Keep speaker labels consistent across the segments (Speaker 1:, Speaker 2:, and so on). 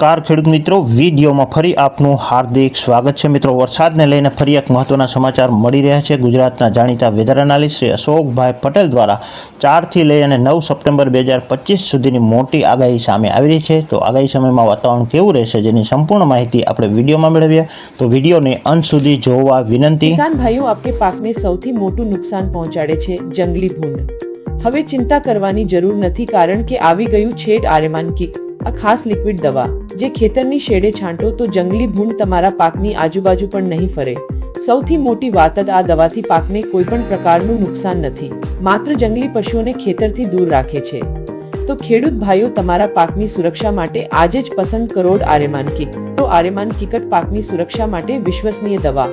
Speaker 1: નમસ્કાર ખેડૂત મિત્રો. વિડીયોમાં ફરી આપનું હાર્દિક સ્વાગત છે મિત્રો. વરસાદને લઈને ફરી એક મહત્વના સમાચાર મળી રહ્યા છે. ગુજરાતના જાણીતા વેધર એનાલિસ્ટ શ્રી અશોકભાઈ પટેલ દ્વારા ચારથી લઈ અને નવ સપ્ટેમ્બર બે હજાર પચીસ સુધીની મોટી આગાહી સામે આવી રહી છે. તો આગાહી સમયમાં વાતાવરણ કેવું રહેશે જેની સંપૂર્ણ માહિતી આપણે વિડીયોમાં મેળવીએ. તો વિડીયોને અંત સુધી જોવા વિનંતી.
Speaker 2: ભાઈઓ આપણે પાકને સૌથી મોટું નુકસાન પહોંચાડે છે જંગલી ભૂંડ. હવે ચિંતા કરવાની જરૂર નથી કારણ કે આવી ગયું છે આર્યમાન કિક આ ખાસ લિક્વિડ દવા. જે ખેતરની શેડે છાંટો, તો જંગલી ભૂંડ તમારા પાકની આજુબાજુ પણ નહીં ફરે. સૌથી મોટી વાત જ આ દવાથી પાકને કોઈ પણ પ્રકારનું નુકસાન નથી. માત્ર જંગલી પશુઓને ખેતરથી દૂર રાખે છે. તો ખેડૂત ભાઈઓ, તમારા પાકની સુરક્ષા માટે આજે જ પસંદ કરોડ આર્યમાન કિક તો આર્યમાન કિકટ પાકની સુરક્ષા માટે વિશ્વસનીય દવા.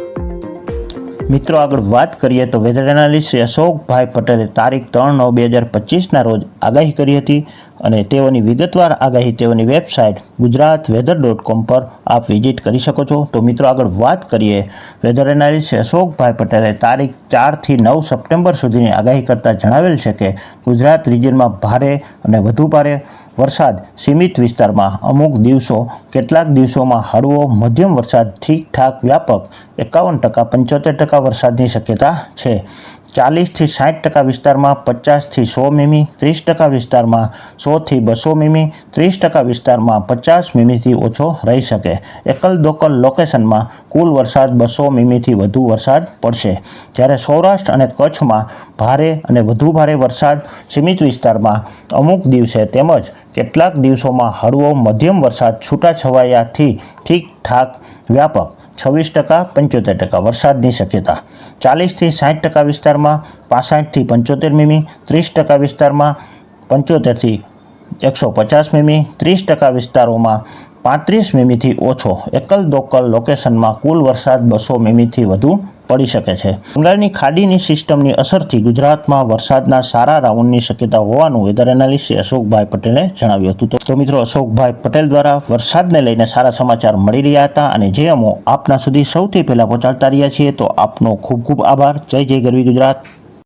Speaker 1: મિત્રો, આગળ વાત કરીએ તો વેધર એનાલિસ્ટ અશોકભાઈ પટેલે તારીખ ત્રણ નવ બે હજાર પચીસના રોજ આગાહી કરી હતી અને તેઓની વિગતવાર આગાહી તેઓની website Gujarat weather dot com પર આપ વિઝિટ કરી શકો છો. તો મિત્રો, આગળ વાત કરીએ. વેધર એનાલિસ્ટ અશોકભાઈ પટેલે તારીખ ચારથી નવ સપ્ટેમ્બર સુધીની આગાહી કરતાં જણાવેલ છે કે, ગુજરાત રિજિયનમાં ભારે અને વધુ ભારે વરસાદ સીમિત વિસ્તારમાં અમુક દિવસો, કેટલાક દિવસોમાં હળવો મધ્યમ વરસાદ ઠીકઠાક વ્યાપક એકાવન ટકા પંચોતેર ટકા વરસાદની શક્યતા છે. ચાલીસથી સાઠ ટકા વિસ્તારમાં, પચાસથી સો મીમી, ત્રીસ ટકા વિસ્તારમાં, સોથી બસો મીમી, ત્રીસ ટકા વિસ્તારમાં, પચાસ મીમીથી ઓછો રહી શકે. એકલ દોકલ લોકેશનમાં કુલ વરસાદ બસો મીમીથી વધુ વરસાદ પડશે. જ્યારે સૌરાષ્ટ્ર અને કચ્છમાં ભારે અને વધુ ભારે વરસાદ સીમિત વિસ્તારમાં અમુક દિવસે તેમજ કેટલાક દિવસોમાં હળવો મધ્યમ વરસાદ છૂટાછવાયાથી ઠીકઠાક વ્યાપક છવ્વીસ ટકા, પંચોતેર ટકા વરસાદની શક્યતા. ચાલીસથી સાઠ ટકા વિસ્તારમાં પાસઠથી પંચોતેર મીમી, ત્રીસ ટકા વિસ્તારમાં પંચોતેરથી એકસો પચાસ મીમી, ત્રીસ ટકા વિસ્તારોમાં પાંત્રીસ મીમીથી ઓછો. એકલ દોકલ લોકેશનમાં કુલ વરસાદ બસો મીમીથી વધુ પડી શકે છે. બંગાળની ખાડીની સિસ્ટમની અસરથી ગુજરાતમાં વરસાદના સારા રાઉન્ડની શક્યતા હોવાનું વેધર એનાલિસ્ટ અશોકભાઈ પટેલે જણાવ્યું હતું. તો- મિત્રો, અશોકભાઈ પટેલ દ્વારા વરસાદને લઈને સારા સમાચાર મળી રહ્યા હતા અને જે અમો આપના સુધી સૌથી પહેલાં પહોંચાડતા રહ્યા છીએ, તો આપનો ખૂબ ખૂબ આભાર. જય જય ગરવી ગુજરાત.